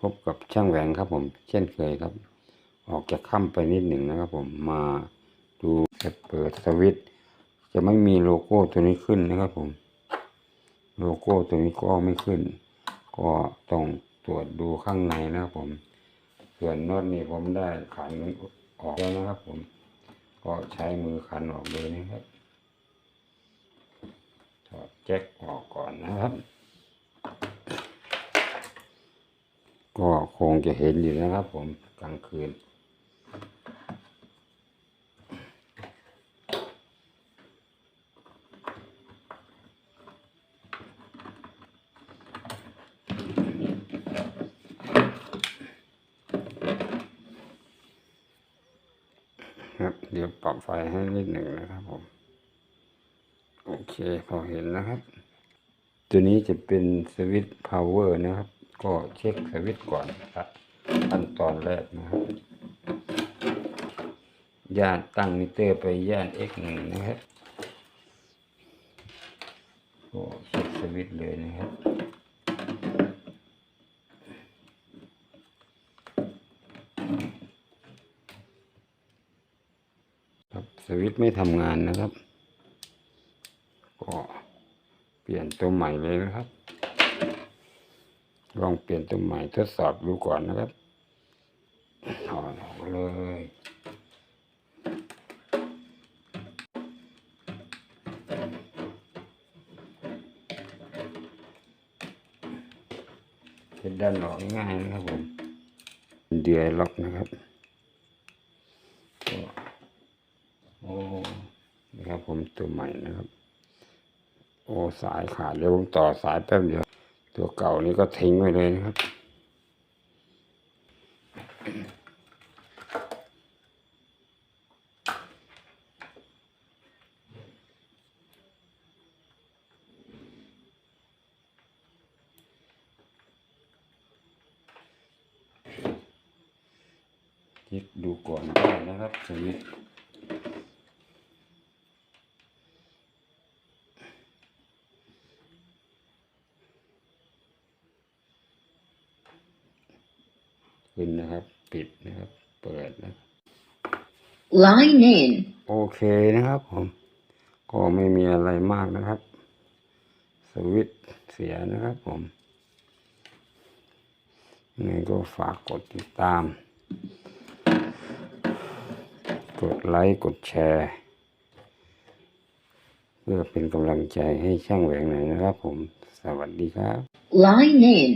พบกับช่างแหวงครับผม เช่นเคยครับ ออกจากค่ำไปนิดหนึ่งนะครับผมมาดูจะเปิดสวิตจะไม่มีโลโก้ตัวนี้ขึ้นนะครับผม โลโก้ตัวนี้ก็ไม่ขึ้น ก็ต้องตรวจดูข้างในนะครับผม ส่วนน็อตนี่ผมได้ขันออกแล้วนะครับผม ก็ใช้มือขันออกเลยนะครับถอดแจ็คออกก่อนนะครับ ก็คงจะเห็นอยู่นะครับผมกลางคืน ครับ เดี๋ยวปรับไฟให้นิดหนึ่งนะครับผม โอเคพอเห็นนะครับ ตัวนี้จะเป็นสวิตช์พาวเวอร์นะครับ ก็เช็คสวิตก่อนครับขั้นตอนแรกนะครับย่านตั้งมิเตอร์ไปย่าน x หนึ่งนะครับก็เช็คสวิตเลยนะครับครับสวิตไม่ทำงานนะครับ ก็เปลี่ยนตัวใหม่เลยนะครับ ลองเปลี่ยนตัวใหม่ทดสอบดูก่อนนะครับถอดออกเลยเป็นด้านหลอกง่ายนะครับผมเดียล็อกนะครับโอ้นะครับผมตัวใหม่นะครับ โอ้สายขาดเดี๋ยวผมต่อสายแป๊บเดียว ตัวเก่านี้ก็ทิ้งไว้เลยนะครับเช็คดูก่อนได้นะครับสวิต ขึ้นนะครับ ปิดนะครับ เปิดนะ Line in. โอเคนะครับผม ก็ไม่มีอะไรมากนะครับ สวิตช์เสียนะครับผมยังไงก็ฝากกดติดตาม กดไลค์ กดแชร์ เพื่อเป็นกำลังใจให้ช่างแหวงหน่อยนะครับผม สวัสดีครับ Line in.